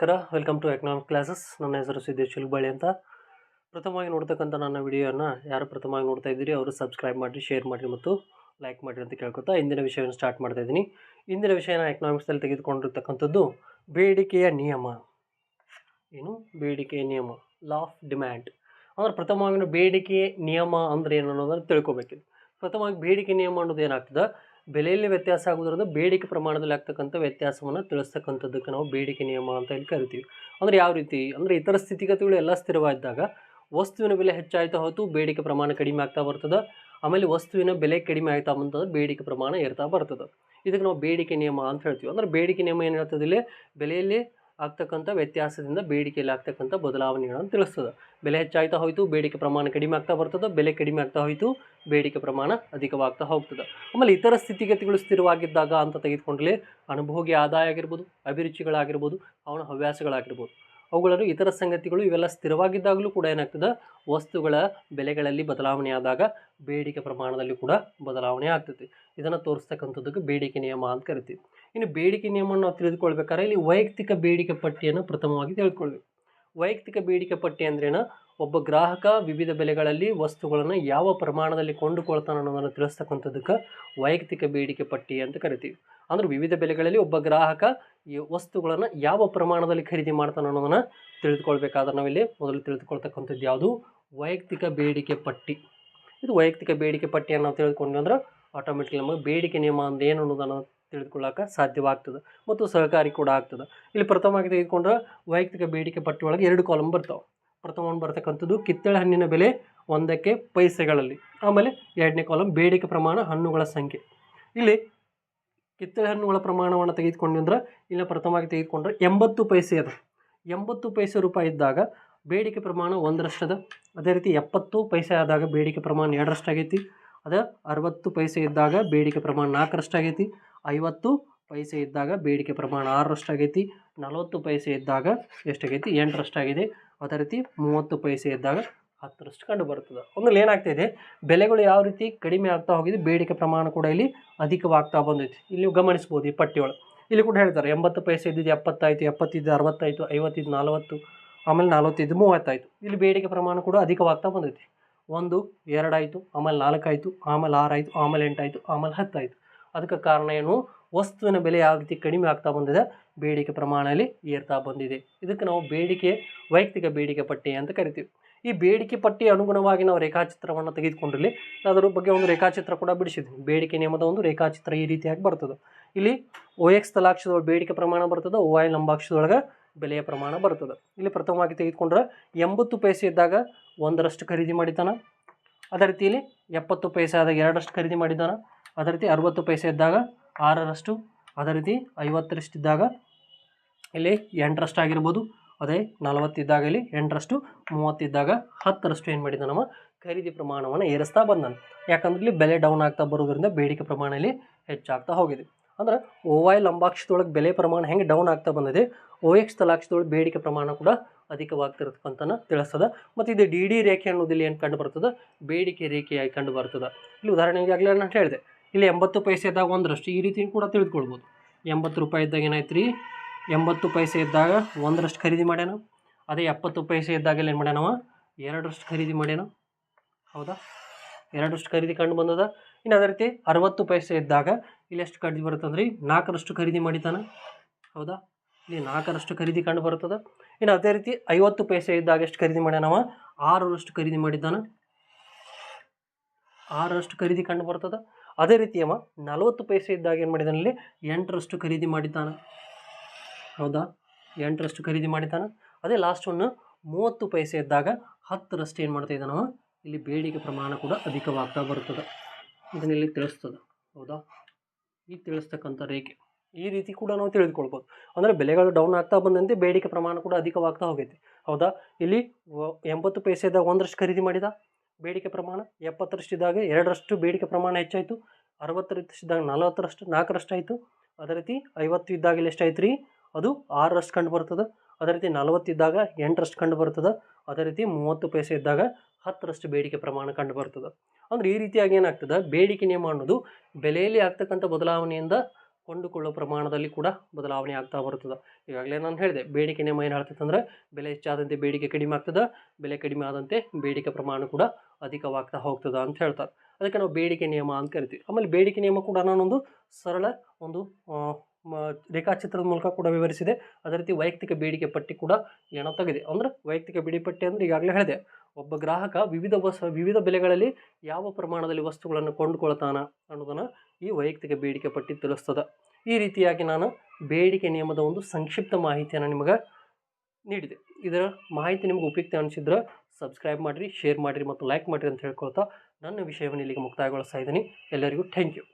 ನಮಸ್ಕಾರ welcome to economic classes ನನ್ನ ಹೆಸರು ಸಿದ್ದೇಶ್ ಚಿಲ್ಬಳ್ಳಿ ಅಂತ. ಪ್ರಥಮವಾಗಿ ನೋಡ್ತಕ್ಕಂಥ ನನ್ನ ವಿಡಿಯೋನ ಯಾರು ಪ್ರಥಮವಾಗಿ ನೋಡ್ತಾ ಇದ್ದೀರಿ, ಅವರು ಸಬ್ಸ್ಕ್ರೈಬ್ ಮಾಡಿರಿ ಶೇರ್ ಮಾಡಿರಿ ಮತ್ತು ಲೈಕ್ ಮಾಡಿರಿ ಅಂತ ಕೇಳ್ಕೊತಾ ಇಂದಿನ ವಿಷಯವನ್ನು ಸ್ಟಾರ್ಟ್ ಮಾಡ್ತಾ ಇದ್ದೀನಿ. ಇಂದಿನ ವಿಷಯನ ಎಕನಾಮಿಕ್ಸಲ್ಲಿ ತೆಗೆದುಕೊಂಡಿರ್ತಕ್ಕಂಥದ್ದು ಬೇಡಿಕೆಯ ನಿಯಮ. ಏನು? ಬೇಡಿಕೆಯ ನಿಯಮ. ಲಾ ಆಫ್ ಡಿಮ್ಯಾಂಡ್ ಅಂದರೆ ಪ್ರಥಮವಾಗಿ ಬೇಡಿಕೆ ನಿಯಮ ಅಂದರೆ ಏನು ಅನ್ನೋದನ್ನು ತಿಳ್ಕೊಬೇಕಿದೆ. ಪ್ರಥಮವಾಗಿ ಬೇಡಿಕೆ ನಿಯಮ ಅನ್ನೋದು ಏನಾಗ್ತದೆ? ಬೆಲೆಯಲ್ಲಿ ವ್ಯತ್ಯಾಸ ಆಗೋದ್ರಿಂದ ಬೇಡಿಕೆ ಪ್ರಮಾಣದಲ್ಲಿ ಆಗ್ತಕ್ಕಂಥ ವ್ಯತ್ಯಾಸವನ್ನು ತಿಳಿಸ್ತಕ್ಕಂಥದ್ದಕ್ಕೆ ನಾವು ಬೇಡಿಕೆ ನಿಯಮ ಅಂತ ಹೇಳಿ ಕರಿತೀವಿ. ಅಂದರೆ ಯಾವ ರೀತಿ? ಅಂದರೆ ಇತರ ಸ್ಥಿತಿಗತಿಗಳು ಎಲ್ಲ ಸ್ಥಿರವಾಗಿದ್ದಾಗ ವಸ್ತುವಿನ ಬೆಲೆ ಹೆಚ್ಚಾಯ್ತಾ ಹೊತ್ತು ಬೇಡಿಕೆ ಪ್ರಮಾಣ ಕಡಿಮೆ ಆಗ್ತಾ ಬರ್ತದೆ. ಆಮೇಲೆ ವಸ್ತುವಿನ ಬೆಲೆ ಕಡಿಮೆ ಆಗ್ತಾ ಬಂತಂದ್ರೆ ಬೇಡಿಕೆ ಪ್ರಮಾಣ ಏರ್ತಾ ಬರ್ತದೆ. ಇದಕ್ಕೆ ನಾವು ಬೇಡಿಕೆ ನಿಯಮ ಅಂತ ಹೇಳ್ತೀವಿ. ಅಂದರೆ ಬೇಡಿಕೆ ನಿಯಮ ಏನು ಹೇಳ್ತದೆ ಇಲ್ಲಿ? ಬೆಲೆಯಲ್ಲಿ ಆಗ್ತಕ್ಕಂಥ ವ್ಯತ್ಯಾಸದಿಂದ ಬೇಡಿಕೆಯಲ್ಲಿ ಆಗ್ತಕ್ಕಂಥ ಬದಲಾವಣೆಗಳನ್ನು ತಿಳಿಸ್ತದೆ. ಬೆಲೆ ಹೆಚ್ಚಾಗ್ತಾ ಹೋಯಿತು, ಬೇಡಿಕೆ ಪ್ರಮಾಣ ಕಡಿಮೆ ಆಗ್ತಾ ಬರ್ತದೆ, ಬೆಲೆ ಕಡಿಮೆ ಆಗ್ತಾ ಹೋಯಿತು, ಬೇಡಿಕೆ ಪ್ರಮಾಣ ಅಧಿಕವಾಗ್ತಾ ಹೋಗ್ತದೆ. ಆಮೇಲೆ ಇತರ ಸ್ಥಿತಿಗತಿಗಳು ಸ್ಥಿರವಾಗಿದ್ದಾಗ ಅಂತ ತೆಗೆದುಕೊಂಡಲ್ಲಿ ಅನುಭೋಗಿ ಆದಾಯ ಆಗಿರ್ಬೋದು, ಅಭಿರುಚಿಗಳಾಗಿರ್ಬೋದು ಅವನ ಹವ್ಯಾಸಗಳಾಗಿರ್ಬೋದು. ಅವುಗಳನ್ನು ಇತರ ಸಂಗತಿಗಳು ಇವೆಲ್ಲ ಸ್ಥಿರವಾಗಿದ್ದಾಗಲೂ ಕೂಡ ಏನಾಗ್ತದೆ? ವಸ್ತುಗಳ ಬೆಲೆಗಳಲ್ಲಿ ಬದಲಾವಣೆ ಆದಾಗ ಬೇಡಿಕೆ ಪ್ರಮಾಣದಲ್ಲಿ ಕೂಡ ಬದಲಾವಣೆ ಆಗ್ತದೆ. ಇದನ್ನು ತೋರಿಸ್ತಕ್ಕಂಥದ್ದಕ್ಕೆ ಬೇಡಿಕೆ ನಿಯಮ ಅಂತ ಕರಿತೀವಿ. ಇನ್ನು ಬೇಡಿಕೆ ನಿಯಮವನ್ನು ನಾವು ತಿಳಿದುಕೊಳ್ಬೇಕಾದ್ರೆ ಇಲ್ಲಿ ವೈಯಕ್ತಿಕ ಬೇಡಿಕೆ ಪಟ್ಟಿಯನ್ನು ಪ್ರಥಮವಾಗಿ ತಿಳ್ಕೊಳ್ಬೇಕು. ವೈಯಕ್ತಿಕ ಬೇಡಿಕೆ ಪಟ್ಟಿ ಅಂದ್ರೇನ? ಒಬ್ಬ ಗ್ರಾಹಕ ವಿವಿಧ ಬೆಲೆಗಳಲ್ಲಿ ವಸ್ತುಗಳನ್ನು ಯಾವ ಪ್ರಮಾಣದಲ್ಲಿ ಕೊಂಡುಕೊಳ್ತಾನೆ ಅನ್ನೋದನ್ನು ತಿಳಿಸ್ತಕ್ಕಂಥದ್ದಕ್ಕೆ ವೈಯಕ್ತಿಕ ಬೇಡಿಕೆ ಪಟ್ಟಿ ಅಂತ ಕರಿತೀವಿ. ಅಂದ್ರೆ ವಿವಿಧ ಬೆಲೆಗಳಲ್ಲಿ ಒಬ್ಬ ಗ್ರಾಹಕ ಈ ವಸ್ತುಗಳನ್ನು ಯಾವ ಪ್ರಮಾಣದಲ್ಲಿ ಖರೀದಿ ಮಾಡ್ತಾನೆ ಅನ್ನೋದನ್ನು ತಿಳಿದುಕೊಳ್ಬೇಕಾದ್ರೆ ನಾವಿಲ್ಲಿ ಮೊದಲು ತಿಳಿದುಕೊಳ್ತಕ್ಕಂಥದ್ದು ಯಾವುದು? ವೈಯಕ್ತಿಕ ಬೇಡಿಕೆ ಪಟ್ಟಿ. ಇದು ವೈಯಕ್ತಿಕ ಬೇಡಿಕೆ ಪಟ್ಟಿಯನ್ನು ನಾವು ತಿಳಿದುಕೊಂಡ್ವಿ ಅಂದ್ರೆ ಆಟೋಮೆಟಿಕ್ ನಮಗೆ ಬೇಡಿಕೆ ನಿಯಮ ಅಂದ್ರೆ ಏನು ಅನ್ನೋದನ್ನು ತಿಳಿದುಕೊಳ್ಳೋಕೆ ಸಾಧ್ಯವಾಗ್ತದೆ ಮತ್ತು ಸಹಕಾರಿ ಕೂಡ ಆಗ್ತದೆ. ಇಲ್ಲಿ ಪ್ರಥಮವಾಗಿ ತೆಗೆದುಕೊಂಡ್ರೆ ವೈಯಕ್ತಿಕ ಬೇಡಿಕೆ ಪಟ್ಟಿ ಒಳಗೆ ಎರಡು ಕಾಲಮ್ ಬರ್ತಾವೆ. ಪ್ರಥಮ ಒಂದು ಬರ್ತಕ್ಕಂಥದ್ದು ಕಿತ್ತಳೆ ಹಣ್ಣಿನ ಬೆಲೆ ಒಂದಕ್ಕೆ ಪೈಸೆಗಳಲ್ಲಿ, ಆಮೇಲೆ ಎರಡನೇ ಕಾಲಮ್ ಬೇಡಿಕೆ ಪ್ರಮಾಣ ಹಣ್ಣುಗಳ ಸಂಖ್ಯೆ. ಇಲ್ಲಿ ಕಿತ್ತಳೆ ಹಣ್ಣುಗಳ ಪ್ರಮಾಣವನ್ನು ತೆಗೆದುಕೊಂಡ್ವಿ ಅಂದ್ರೆ ಇಲ್ಲಿ ಪ್ರಥಮವಾಗಿ ತೆಗೆದುಕೊಂಡ್ರೆ ಎಂಬತ್ತು ಪೈಸೆ ಅದ. ಎಂಬತ್ತು ಪೈಸೆ ರೂಪಾಯಿ ಇದ್ದಾಗ ಬೇಡಿಕೆ ಪ್ರಮಾಣ ಒಂದರಷ್ಟದ ಅದೇ. ರೀತಿ ಎಪ್ಪತ್ತು ಪೈಸೆ ಆದಾಗ ಬೇಡಿಕೆ ಪ್ರಮಾಣ ಎರಡರಷ್ಟಾಗೈತಿ ಅದ ಅರವತ್ತು ಪೈಸೆ ಇದ್ದಾಗ ಬೇಡಿಕೆ ಪ್ರಮಾಣ ನಾಲ್ಕರಷ್ಟಾಗೈತಿ ಐವತ್ತು ಪೈಸೆ ಇದ್ದಾಗ ಬೇಡಿಕೆ ಪ್ರಮಾಣ ಆರರಷ್ಟಾಗೈತಿ ನಲವತ್ತು ಪೈಸೆ ಇದ್ದಾಗ ಎಷ್ಟಾಗೈತಿ ಎಂಟರಷ್ಟಾಗಿದೆ ಅದೇ ರೀತಿ ಮೂವತ್ತು ಪೈಸೆ ಇದ್ದಾಗ ಹತ್ತರಷ್ಟು ಕಂಡು ಬರ್ತದೆ. ಒಂದಲ್ಲಿ ಏನಾಗ್ತಾಯಿದೆ ಬೆಲೆಗಳು ಯಾವ ರೀತಿ ಕಡಿಮೆ ಆಗ್ತಾ ಹೋಗಿದೆ? ಬೇಡಿಕೆ ಪ್ರಮಾಣ ಕೂಡ ಇಲ್ಲಿ ಅಧಿಕವಾಗ್ತಾ ಬಂದೈತಿ. ಇಲ್ಲಿ ನೀವು ಗಮನಿಸ್ಬೋದು ಈ ಪಟ್ಟಿಯೊಳಗೆ. ಇಲ್ಲಿ ಕೂಡ ಹೇಳ್ತಾರೆ, ಎಂಬತ್ತು ಪೈಸೆ ಇದ್ದಿದ್ದು ಎಪ್ಪತ್ತಾಯಿತು, ಎಪ್ಪತ್ತಿದ್ದು ಅರವತ್ತಾಯಿತು, ಐವತ್ತಿದ್ದು ನಲವತ್ತು, ಆಮೇಲೆ ನಲವತ್ತಿದ್ದು ಮೂವತ್ತಾಯಿತು. ಇಲ್ಲಿ ಬೇಡಿಕೆ ಪ್ರಮಾಣ ಕೂಡ ಅಧಿಕವಾಗ್ತಾ ಬಂದೈತಿ. ಒಂದು, ಎರಡಾಯಿತು, ಆಮೇಲೆ ನಾಲ್ಕಾಯಿತು, ಆಮೇಲೆ ಆರಾಯಿತು, ಆಮೇಲೆ ಎಂಟಾಯಿತು, ಆಮೇಲೆ ಹತ್ತಾಯಿತು. ಅದಕ್ಕೆ ಕಾರಣ ಏನು? ವಸ್ತುವಿನ ಬೆಲೆ ಯಾವ ರೀತಿ ಕಡಿಮೆ ಆಗ್ತಾ ಬಂದಿದೆ? ಬೇಡಿಕೆ ಪ್ರಮಾಣದಲ್ಲಿ ಏರ್ತಾ ಬಂದಿದೆ. ಇದಕ್ಕೆ ನಾವು ಬೇಡಿಕೆ, ವೈಯಕ್ತಿಕ ಬೇಡಿಕೆ ಪಟ್ಟಿ ಅಂತ ಕರಿತೀವಿ. ಈ ಬೇಡಿಕೆ ಪಟ್ಟಿ ಅನುಗುಣವಾಗಿ ನಾವು ರೇಖಾಚಿತ್ರವನ್ನು ತೆಗೆದುಕೊಂಡಿರಲಿ. ಅದರ ಬಗ್ಗೆ ಒಂದು ರೇಖಾಚಿತ್ರ ಕೂಡ ಬಿಡಿಸಿದ್ವಿ. ಬೇಡಿಕೆ ನಿಯಮದ ಒಂದು ರೇಖಾಚಿತ್ರ ಈ ರೀತಿಯಾಗಿ ಬರ್ತದೆ. ಇಲ್ಲಿ ಓ ಎಕ್ಸ್ ಬೇಡಿಕೆ ಪ್ರಮಾಣ ಬರ್ತದೆ ಓ ಐ ಲಂಬಾಕ್ಷದೊಳಗೆ ಬೆಲೆಯ ಪ್ರಮಾಣ ಬರ್ತದೆ. ಇಲ್ಲಿ ಪ್ರಥಮವಾಗಿ ತೆಗೆದುಕೊಂಡ್ರೆ ಎಂಬತ್ತು ಪೈಸೆ ಇದ್ದಾಗ ಒಂದರಷ್ಟು ಖರೀದಿ ಮಾಡಿದ್ದಾನೆ. ಅದೇ ರೀತಿಯಲ್ಲಿ ಎಪ್ಪತ್ತು ಪೈಸೆ ಆದಾಗ ಎರಡರಷ್ಟು ಖರೀದಿ ಮಾಡಿದ್ದಾನೆ. ಅದೇ ರೀತಿ ಅರುವತ್ತು ಪೈಸೆ ಇದ್ದಾಗ ಆರರಷ್ಟು, ಅದೇ ರೀತಿ ಐವತ್ತರಷ್ಟಿದ್ದಾಗ ಇಲ್ಲಿ ಎಂಟರಷ್ಟು ಆಗಿರ್ಬೋದು. ಅದೇ ನಲವತ್ತಿದ್ದಾಗ ಇಲ್ಲಿ ಎಂಟರಷ್ಟು ಮೂವತ್ತಿದ್ದಾಗ ಹತ್ತರಷ್ಟು ಏನು ಮಾಡಿದ ನಮ್ಮ ಖರೀದಿ ಪ್ರಮಾಣವನ್ನು ಏರಿಸ್ತಾ ಬಂದಾನೆ. ಯಾಕಂದ್ರೆ ಇಲ್ಲಿ ಬೆಲೆ ಡೌನ್ ಆಗ್ತಾ ಬರೋದ್ರಿಂದ ಬೇಡಿಕೆ ಪ್ರಮಾಣ ಇಲ್ಲಿ ಹೆಚ್ಚಾಗ್ತಾ ಹೋಗಿದೆ. ಅಂದ್ರೆ ಓ ವೈ ಲಂಬಾಕ್ಷದೊಳಗೆ ಬೆಲೆ ಪ್ರಮಾಣ ಹೆಂಗೆ ಡೌನ್ ಆಗ್ತಾ ಬಂದಿದೆ ಓ ಎಕ್ಸ್ ತಲಾಕ್ಷದೊಳಗೆ ಬೇಡಿಕೆ ಪ್ರಮಾಣ ಕೂಡ ಅಧಿಕವಾಗ್ತಿರ್ತಕ್ಕಂಥನ ತಿಳಿಸ್ತದೆ ಮತ್ತು ಇದು ಡಿ ಡಿ ರೇಖೆ ಅನ್ನೋದಿಲ್ಲಿ ಏನು ಕಂಡು ಬರ್ತದೆ? ಬೇಡಿಕೆ ರೇಖೆಯಾಗಿ ಕಂಡು ಬರ್ತದೆ. ಇಲ್ಲಿ ಉದಾಹರಣೆಗೆ ಆಗಲೇ ನಾನು ಹೇಳಿದೆ, ಇಲ್ಲಿ ಎಂಬತ್ತು ಪೈಸೆ ಇದ್ದಾಗ ಒಂದರಷ್ಟು ಈ ರೀತಿ ಕೂಡ ತಿಳಿದುಕೊಳ್ಬೋದು ಎಂಬತ್ತು ರೂಪಾಯಿ ಇದ್ದಾಗ ಏನಾಯ್ತು ರೀ ಎಂಬತ್ತು ಪೈಸೆ ಇದ್ದಾಗ ಒಂದರಷ್ಟು ಖರೀದಿ ಮಾಡ್ಯಾನ? ಅದೇ ಎಪ್ಪತ್ತು ಪೈಸೆ ಇದ್ದಾಗ ಏನು ಮಾಡ್ಯಾನವ? ಎರಡರಷ್ಟು ಖರೀದಿ ಮಾಡ್ಯಾನ? ಹೌದಾ? ಎರಡರಷ್ಟು ಖರೀದಿ ಕಂಡು ಬಂದದ? ಇನ್ನು ಅದೇ ರೀತಿ ಅರವತ್ತು ಪೈಸೆ ಇದ್ದಾಗ ಇಲ್ಲಿ ಎಷ್ಟು ಖರೀದಿ ಬರ್ತದ್ರಿ ನಾಲ್ಕರಷ್ಟು ಖರೀದಿ ಮಾಡಿತಾನ ಹೌದಾ? ಇಲ್ಲಿ ನಾಲ್ಕರಷ್ಟು ಖರೀದಿ ಕಂಡು ಬರ್ತದೆ ಇನ್ನು ಅದೇ ರೀತಿ ಐವತ್ತು ಪೈಸೆ ಇದ್ದಾಗ ಎಷ್ಟು ಖರೀದಿ ಮಾಡ್ಯಾನವ ಆರರಷ್ಟು ಖರೀದಿ ಮಾಡಿದ್ದಾನ. ಆರರಷ್ಟು ಖರೀದಿ ಕಂಡು ಬರ್ತದೆ. ಅದೇ ರೀತಿ ಅವ ನಲವತ್ತು ಪೈಸೆ ಇದ್ದಾಗ ಏನು ಮಾಡಿದ್ದಾನಲ್ಲಿ ಎಂಟರಷ್ಟು ಖರೀದಿ ಮಾಡಿದ್ದಾನೆ. ಹೌದಾ? ಎಂಟರಷ್ಟು ಖರೀದಿ ಮಾಡಿದ್ದಾನೆ. ಅದೇ ಲಾಸ್ಟ್ ಒನ್ನು ಮೂವತ್ತು ಪೈಸೆ ಇದ್ದಾಗ ಹತ್ತರಷ್ಟು ಏನು ಮಾಡ್ತಾ ಇದ್ದಾನವ? ಇಲ್ಲಿ ಬೇಡಿಕೆ ಪ್ರಮಾಣ ಕೂಡ ಅಧಿಕವಾಗ್ತಾ ಬರ್ತದೆ. ಇದನ್ನ ಇಲ್ಲಿ ತಿಳಿಸ್ತದೆ. ಹೌದಾ? ಈ ತಿಳಿಸ್ತಕ್ಕಂಥ ರೇಖೆ. ಈ ರೀತಿ ಕೂಡ ನಾವು ತಿಳಿದುಕೊಳ್ಬೋದು. ಅಂದರೆ ಬೆಲೆಗಳು ಡೌನ್ ಆಗ್ತಾ ಬಂದಂತೆ ಬೇಡಿಕೆ ಪ್ರಮಾಣ ಕೂಡ ಅಧಿಕವಾಗ್ತಾ ಹೋಗೈತಿ. ಹೌದಾ? ಇಲ್ಲಿ ಎಂಬತ್ತು ಪೈಸೆ ಇದ್ದಾಗ ಒಂದರಷ್ಟು ಖರೀದಿ ಮಾಡಿದ? ಬೇಡಿಕೆ ಪ್ರಮಾಣ ಎಪ್ಪತ್ತರಷ್ಟಿದ್ದಾಗ ಎರಡರಷ್ಟು ಬೇಡಿಕೆ ಪ್ರಮಾಣ ಹೆಚ್ಚಾಯಿತು. ಅರವತ್ತರಷ್ಟಿದ್ದಾಗ ನಲವತ್ತರಷ್ಟು, ನಾಲ್ಕರಷ್ಟು ಆಯಿತು. ಅದೇ ರೀತಿ ಐವತ್ತು ಇದ್ದಾಗ ಇಲ್ಲಿ ಎಷ್ಟಾಯ್ತು ರೀ ಅದು ಆರರಷ್ಟು ಕಂಡು ಬರ್ತದೆ. ಅದೇ ರೀತಿ ನಲವತ್ತಿದ್ದಾಗ ಎಂಟರಷ್ಟು ಕಂಡು ಬರ್ತದೆ. ಅದೇ ರೀತಿ ಮೂವತ್ತು ಪೈಸೆ ಇದ್ದಾಗ ಹತ್ತರಷ್ಟು ಬೇಡಿಕೆ ಪ್ರಮಾಣ ಕಂಡು ಬರ್ತದೆ ಅಂದ್ರೆ ಈ ರೀತಿಯಾಗಿ ಏನಾಗ್ತದೆ? ಬೇಡಿಕೆ ನಿಯಮ ಅನ್ನೋದು ಬೆಲೆಯಲ್ಲಿ ಆಗ್ತಕ್ಕಂಥ ಬದಲಾವಣೆಯಿಂದ ಕೊಂಡುಕೊಳ್ಳೋ ಪ್ರಮಾಣದಲ್ಲಿ ಕೂಡ ಬದಲಾವಣೆ ಆಗ್ತಾ ಬರ್ತದೆ. ಈಗಾಗಲೇ ನಾನು ಹೇಳಿದೆ, ಬೇಡಿಕೆ ನಿಯಮ ಏನು ಹೇಳ್ತೈತೆ ಅಂದರೆ ಬೆಲೆ ಹೆಚ್ಚಾದಂತೆ ಬೇಡಿಕೆ ಕಡಿಮೆ ಆಗ್ತದೆ, ಬೆಲೆ ಕಡಿಮೆ ಆದಂತೆ ಬೇಡಿಕೆ ಪ್ರಮಾಣ ಕೂಡ ಅಧಿಕವಾಗ್ತಾ ಹೋಗ್ತದೆ ಅಂತ ಹೇಳ್ತಾರೆ. ಅದಕ್ಕೆ ನಾವು ಬೇಡಿಕೆ ನಿಯಮ ಅಂತ ಕರಿತೀವಿ. ಆಮೇಲೆ ಬೇಡಿಕೆ ನಿಯಮ ಕೂಡ ನಾನೊಂದು ಸರಳ ಒಂದು ರೇಖಾಚಿತ್ರದ ಮೂಲಕ ಕೂಡ ವಿವರಿಸಿದೆ. ಅದೇ ರೀತಿ ವೈಯಕ್ತಿಕ ಬೇಡಿಕೆ ಪಟ್ಟಿ ಕೂಡ ಏನೋ ತೆಗೆದಿದೆ. ಅಂದರೆ ವೈಯಕ್ತಿಕ ಬೇಡಿಕೆ ಪಟ್ಟಿ ಅಂದರೆ ಈಗಾಗಲೇ ಹೇಳಿದೆ. ಒಬ್ಬ ಗ್ರಾಹಕ ವಿವಿಧ ವಸ, ವಿವಿಧ ಬೆಲೆಗಳಲ್ಲಿ ಯಾವ ಪ್ರಮಾಣದಲ್ಲಿ ವಸ್ತುಗಳನ್ನು ಕೊಂಡುಕೊಳ್ತಾನ ಅನ್ನೋದನ್ನು ಈ ವೈಯಕ್ತಿಕ ಬೇಡಿಕೆ ಪಟ್ಟಿ ತಿಳಿಸ್ತದೆ. ಈ ರೀತಿಯಾಗಿ ನಾನು ಬೇಡಿಕೆ ನಿಯಮದ ಒಂದು ಸಂಕ್ಷಿಪ್ತ ಮಾಹಿತಿಯನ್ನು ನಿಮಗೆ ನೀಡಿದೆ. ಇದರ ಮಾಹಿತಿ ನಿಮಗೆ ಉಪಯುಕ್ತ ಅನಿಸಿದ್ರೆ ಸಬ್ಸ್ಕ್ರೈಬ್ ಮಾಡಿರಿ, ಶೇರ್ ಮಾಡಿರಿ ಮತ್ತು ಲೈಕ್ ಮಾಡಿರಿ ಅಂತ ಹೇಳ್ಕೊಳ್ತಾ ನನ್ನ ವಿಷಯವನ್ನು ಇಲ್ಲಿಗೆ ಮುಕ್ತಾಯಗೊಳಿಸ್ತಾ ಇದ್ದೀನಿ. ಎಲ್ಲರಿಗೂ ಥ್ಯಾಂಕ್ ಯು.